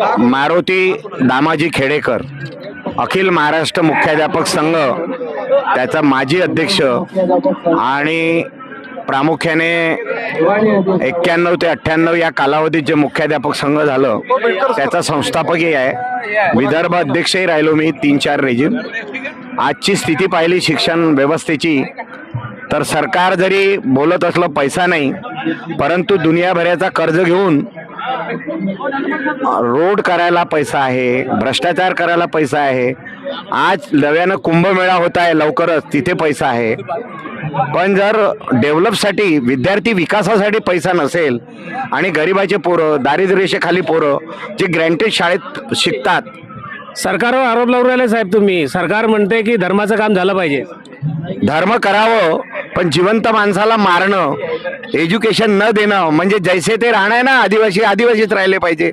मारुती दामाजी खेडेकर अखिल महाराष्ट्र मुख्याध्यापक संघ त्याचा माजी अध्यक्ष आणि प्रामुख्याने एक्क्याण्णव ते अठ्ठ्याण्णव या कालावधीत जे मुख्याध्यापक संघ झालं त्याचा संस्थापकही आहे. विदर्भ अध्यक्षही राहिलो मी तीन चार रेजिम. आजची स्थिती पाहिली शिक्षण व्यवस्थेची. तर सरकार जरी बोलत असलं पैसा नाही परंतु दुनियाभराचा कर्ज घेऊन रोड करायला पैसा आहे भ्रष्टाचार करायला पैसा आहे. आज नव्यानं कुंभमेळा होत आहे लवकरच तिथे पैसा आहे. पण जर डेव्हलपसाठी विद्यार्थी विकासासाठी पैसा नसेल आणि गरिबाचे पोरं दारिद्र्यरेषेखाली पोरं जे ग्रँटेड शाळेत शिकतात सरकारवर आरोप लावून राहिले साहेब तुम्ही. सरकार म्हणते की धर्माचं काम झालं पाहिजे. धर्म करावं पण जिवंत माणसाला मारणं एज्युकेशन न देणं म्हणजे जैसे ते राहणार ना आदिवासी आदिवासीच राहिले पाहिजे.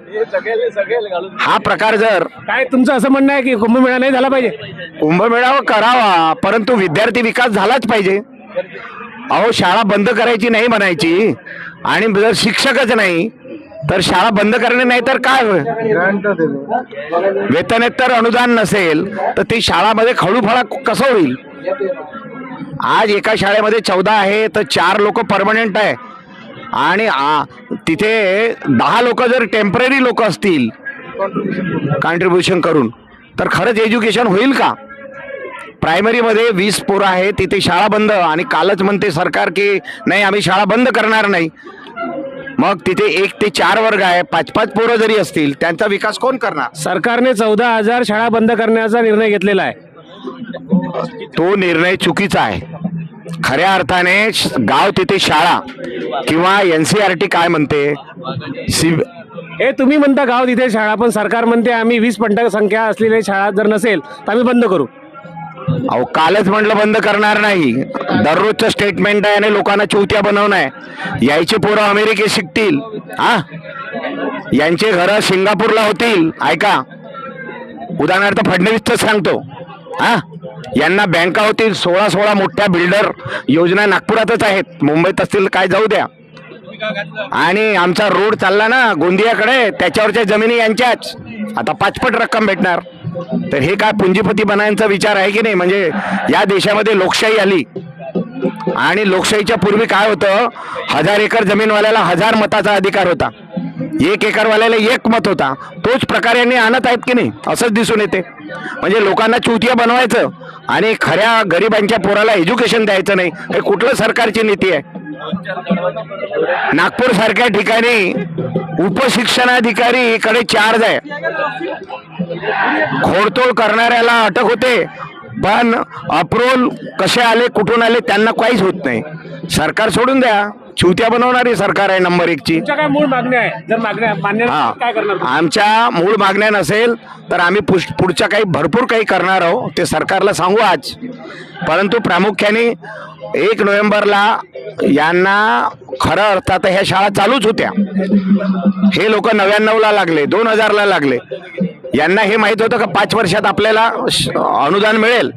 हा प्रकार जर काय तुमचं असं म्हणणं आहे की कुंभमेळा नाही झाला पाहिजे? कुंभमेळावा करावा परंतु विद्यार्थी विकास झालाच पाहिजे. अहो शाळा बंद करायची नाही म्हणायची आणि जर शिक्षकच नाही तर शाळा बंद करणे नाही तर काय होय वेतनेतर अनुदान नसेल तर ती शाळामध्ये खळूफळा कसं होईल? आज एका शाळेमध्ये चौदा आहे तर चार लोक परमनंट आहे. आणि तिथे दहा लोक जर टेंपररी लोक असतील कॉन्ट्रीब्युशन करून तर खरंच एज्युकेशन होईल का? प्रायमरीमध्ये वीस पोरं आहे तिथे शाळा बंद. आणि कालच म्हणते सरकार की नाही आम्ही शाळा बंद करणार नाही. मग तिथे एक ते चार वर्ग आहे. पाच पाच पोरं जरी असतील त्यांचा विकास कोण करणार? सरकारने चौदा हजार शाळा बंद करण्याचा निर्णय घेतलेला आहे. तो निर्णय चुकीचा आहे. खऱ्या अर्थाने गाव तिथे शाळा किंवा एन सी आर टी काय म्हणते? सी हे तुम्ही म्हणता गाव तिथे शाळा पण सरकार म्हणते आम्ही वीस पंट संख्या असलेली शाळा जर नसेल तर आम्ही बंद करू. अहो कालच म्हटलं बंद करणार नाही. दररोजचं स्टेटमेंट आहे आणि लोकांना चौथ्या बनवणं आहे. यायचे पोरं अमेरिकेत शिकतील. हा? यांचे घर सिंगापूरला होतील. ऐका. उदाहरणार्थ फडणवीसच सांगतो. हा? यांना बँका होतील. सोळा सोळा मोठ्या बिल्डर योजना नागपुरातच आहेत. मुंबईत असतील काय जाऊ द्या. आणि आमचा रोड चालला ना गोंदियाकडे त्याच्यावरच्या जमिनी यांच्याच. आता पाचपट रक्कम भेटणार. तर हे काय पुंजीपती बनायचा विचार आहे की नाही? म्हणजे या देशामध्ये लोकशाही आली. आणि लोकशाहीच्या पूर्वी काय होतं? हजार एकर जमीनवाल्याला हजार मताचा अधिकार होता. एक एकरवाल्याला एक मत होता. तोच प्रकार यांनी आणत आहेत की नाही? असंच दिसून येते. म्हणजे लोकांना चुतिया बनवायचं आणि खऱ्या गरिबांच्या पोराला एज्युकेशन द्यायचं नाही. हे कुठलं सरकारची नीती आहे? नागपूर सारख्या ठिकाणी उपशिक्षणाधिकारी कडे चार्ज आहे. खोडतोड करणाऱ्याला अटक होते पण अप्रोल कसे आले कुठून आले त्यांना काहीच होत नाही. सरकार सोडून द्या. चुत्या बनवणारी सरकार आहे नंबर एकची. तुमच्या काय मूळ मागण्या आहे? जर मागण्या मान्य हा. काय करणार तुम्ही? आमच्या मूळ मागण्या नसेल तर आम्ही पुश- पुढच्या काही भरपूर काही करणार आहोत. ते सरकारला सांगू आज. परंतु प्रामुख्याने एक नोव्हेंबरला यांना खऱ्या अर्थात ह्या शाळा चालूच होत्या. हे लोक नव्याण्णवला लागले दोन हजारला लागले. यांना हे माहीत होतं का पाच वर्षात आपल्याला श- अनुदान मिळेल?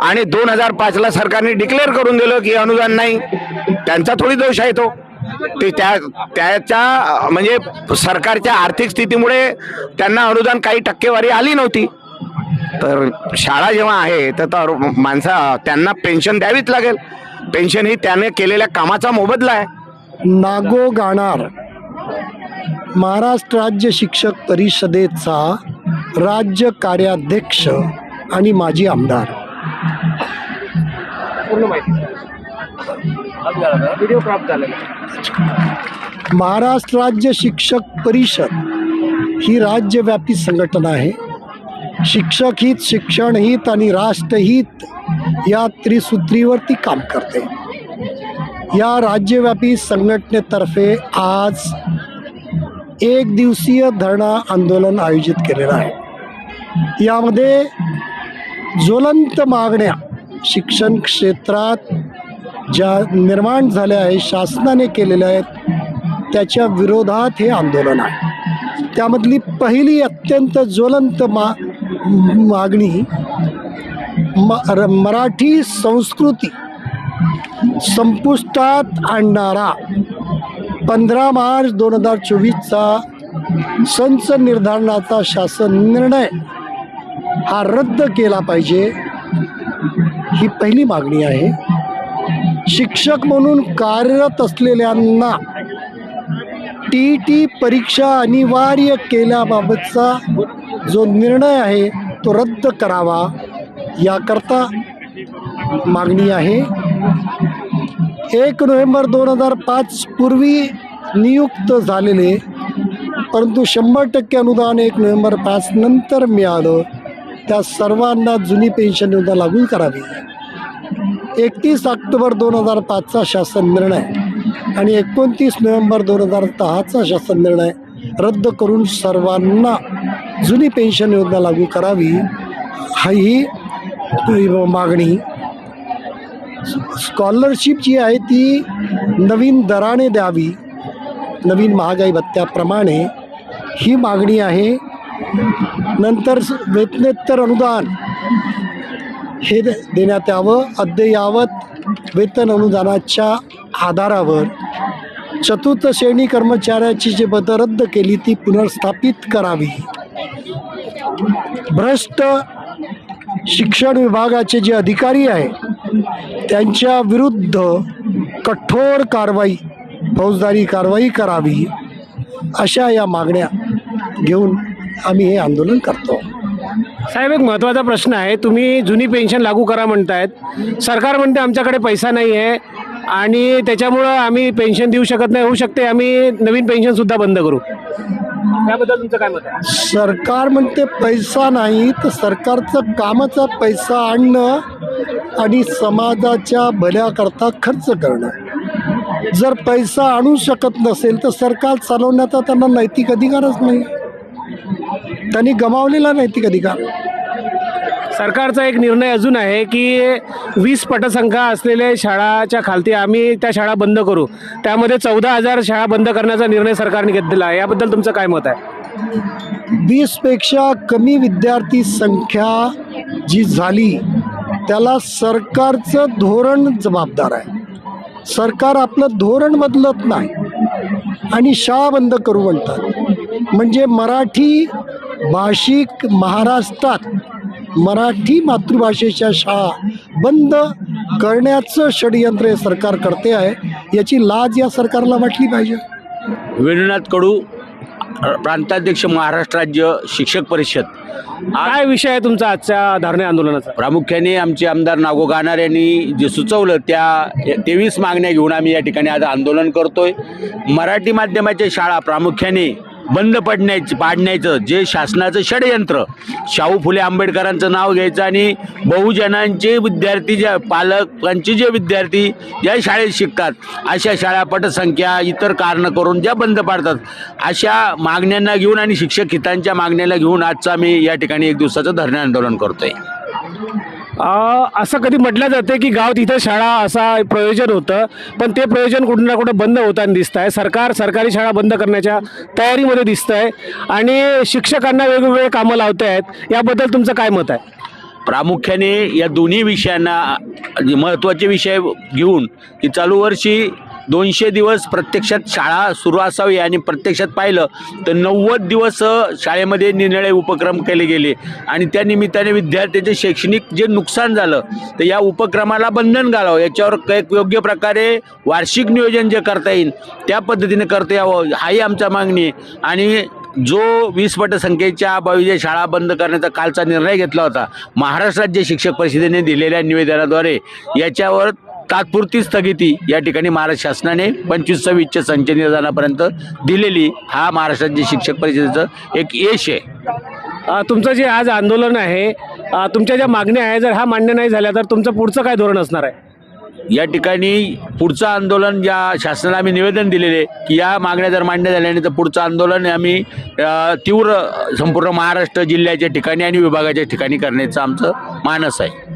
आणि दोन हजार पाचला सरकारने डिक्लेअर करून दिलं की अनुदान नाही. त्यांचा थोडी दोष आहे तो. ते त्या त्याच्या म्हणजे सरकारच्या आर्थिक स्थितीमुळे त्यांना अनुदान काही टक्केवारी आली नव्हती. तर शाळा जेव्हा आहे तर तर माणसा त्यांना पेन्शन द्यावीच लागेल. पेन्शन ही त्याने केलेल्या कामाचा मोबदला आहे. नागो गाणार महाराष्ट्र राज्य शिक्षक परिषदेचा राज्य कार्याध्यक्ष आणि माजी आमदार. पूर्ण माहिती व्हिडिओ क्रॉप झालेला. आहे. महाराष्ट्र राज्य शिक्षक परिषद ही राज्यव्यापी संघटना आहे. शिक्षक हित शिक्षण हित आणि राष्ट्रहित या त्रिसूत्रीवरती काम करते. या राज्यव्यापी संघटनेतर्फे आज एक दिवसीय धरणा आंदोलन आयोजित केलेलं आहे. यामध्ये ज्वलंत मागण्या शिक्षण क्षेत्रात ज्या निर्माण झाल्या आहेत शासनाने केलेल्या आहेत त्याच्या विरोधात हे आंदोलन आहे. त्यामधली पहिली अत्यंत ज्वलंत मा मागणी म र- मराठी संस्कृती संपुष्टात आणणारा पंधरा मार्च दोन हजार चोवीसचा संच निर्धारणाचा शासन निर्णय हा रद्द केला पाहिजे ही पहिली मागणी आहे. शिक्षक म्हणून कार्यरत असलेल्यांना टी टी परीक्षा अनिवार्य केल्याबाबतचा जो निर्णय आहे तो रद्द करावा याकरता मागणी आहे. एक नोव्हेंबर दोन हजार पाच पूर्वी नियुक्त झालेले परंतु शंभर टक्के अनुदान एक नोव्हेंबर पाच नंतर मिळालं. त्या सर्वांना जुनी पेन्शन योजना लागू करावी. एकतीस ऑक्टोबर दोन हजार पाचचा शासन निर्णय आणि एकोणतीस नोव्हेंबर दोन हजार दहाचा शासन निर्णय रद्द करून सर्वांना जुनी पेन्शन योजना लागू करावी हा ही मागणी. स्कॉलरशिप जी आहे ती नवीन दराने द्यावी नवीन महागाई भत्त्याप्रमाणे ही मागणी आहे. नंतर वेतनेत्तर अनुदान. हे दे- देण्यात यावं. अद्ययावत वेतन अनुदानाच्या आधारावर चतुर्थ श्रेणी कर्मचाऱ्याची जी बदल रद्द केली ती पुनर्स्थापित करावी. भ्रष्ट शिक्षण विभागाचे जे अधिकारी आहे त्यांच्या विरुद्ध कठोर कारवाई फौजदारी कारवाई करावी अशा या मागण्या घेऊन आम्ही हे आंदोलन करतो. साहेब एक महत्त्वाचा प्रश्न आहे. तुम्ही जुनी पेन्शन लागू करा म्हणतायत. सरकार म्हणते आमच्याकडे पैसा नाही आहे आणि त्याच्यामुळं आम्ही पेन्शन देऊ शकत नाही. होऊ शकते आम्ही नवीन पेन्शनसुद्धा बंद करू. त्याबद्दल तुमचं काय मत आहे? सरकार म्हणते पैसा नाही तर सरकारचं कामाचा पैसा आणणं आणि समाजाच्या भल्याकरता खर्च करणं. जर पैसा आणू शकत नसेल तर सरकार चालवण्याचा त्यांना नैतिक अधिकारच नाही. त्यांनी गमावलेला नैतिक अधिकार सरकारचा एक निर्णय अजून आहे की वीस पटसंख्या असलेल्या शाळाच्या खालती आम्ही त्या शाळा बंद करू. त्यामध्ये चौदा हजार शाळा बंद करण्याचा निर्णय सरकारने घेतलेला आहे. याबद्दल तुमचं काय मत आहे? वीसपेक्षा कमी विद्यार्थी संख्या जी झाली त्याला सरकारचं धोरण जबाबदार आहे. सरकार आपलं धोरण बदलत नाही आणि शाळा बंद करू म्हणतात. म्हणजे मराठी भाषिक महाराष्ट्रात मराठी मातृभाषेच्या शाळा बंद करण्याचं षडयंत्र हे सरकार करते आहे. याची लाज या सरकारला वाटली पाहिजे? वेणुनाथ कडू प्रांताध्यक्ष महाराष्ट्र राज्य शिक्षक परिषद. काय विषय आहे तुमचा आजच्या धरणे आंदोलनाचा? प्रामुख्याने आमचे आमदार नागो गाणार यांनी जे सुचवलं त्या तेवीस मागण्या घेऊन आम्ही या ठिकाणी आज आंदोलन करतोय. मराठी माध्यमाच्या शाळा प्रामुख्याने बंद पडण्याचं पाडण्याचं जे शासनाचं षडयंत्र. शाहू फुले आंबेडकरांचं नाव घ्यायचं आणि बहुजनांचे विद्यार्थी ज्या पालकांचे जे विद्यार्थी ज्या शाळेत शिकतात. अशा शाळा पटसंख्या इतर कारणं करून ज्या बंद पाडतात. अशा मागण्यांना घेऊन आणि शिक्षक हितांच्या मागण्याला घेऊन आजचं आम्ही या ठिकाणी एक दिवसाचं धरणे आंदोलन करतो आहे असं कधी म्हटलं जाते की गाव तिथं शाळा असा प्रयोजन होतं पण ते प्रयोजन कुठं ना कुठं बंद होताना दिसत आहे सरकार सरकारी शाळा बंद करण्याच्या तयारीमध्ये दिसत आहे आणि शिक्षकांना वेगवेगळे कामं लावत आहेत याबद्दल तुमचं काय मत आहे? प्रामुख्याने या दोन्ही विषयांना महत्त्वाचे विषय घेऊन की चालू वर्षी दोनशे दिवस प्रत्यक्षात शाळा सुरू असावी आणि प्रत्यक्षात पाहिलं तर नव्वद दिवस शाळेमध्ये निरनिळे उपक्रम केले गेले. आणि त्या निमित्ताने विद्यार्थ्यांचे शैक्षणिक जे नुकसान झालं तर या उपक्रमाला बंधन घालावं. याच्यावर काही योग्य प्रकारे वार्षिक नियोजन जे करता येईल त्या पद्धतीने करता यावं. हाही आमच्या मागणी आणि जो वीस संख्येच्या अभावी जे शाळा बंद करण्याचा कालचा निर्णय घेतला होता महाराष्ट्र राज्य शिक्षक परिषदेने दिलेल्या निवेदनाद्वारे याच्यावर तात्पुरती स्थगिती या ठिकाणी महाराष्ट्र शासनाने पंचवीस सव्वीसच्या संच निवेदनापर्यंत दिलेली हा महाराष्ट्र राज्य शिक्षक परिषदेचं एक यश आहे. तुमचं जे आज आंदोलन आहे तुमच्या ज्या मागण्या आहे जर हा मान्य नाही झाल्या तर तुमचं पुढचं काय धोरण असणार आहे? या ठिकाणी पुढचं आंदोलन या शासनाला आम्ही निवेदन दिलेले की या मागण्या जर मान्य झाल्या नाही तर पुढचं आंदोलन आम्ही तीव्र संपूर्ण महाराष्ट्र जिल्ह्याच्या ठिकाणी आणि विभागाच्या ठिकाणी करण्याचं आमचं मानस आहे.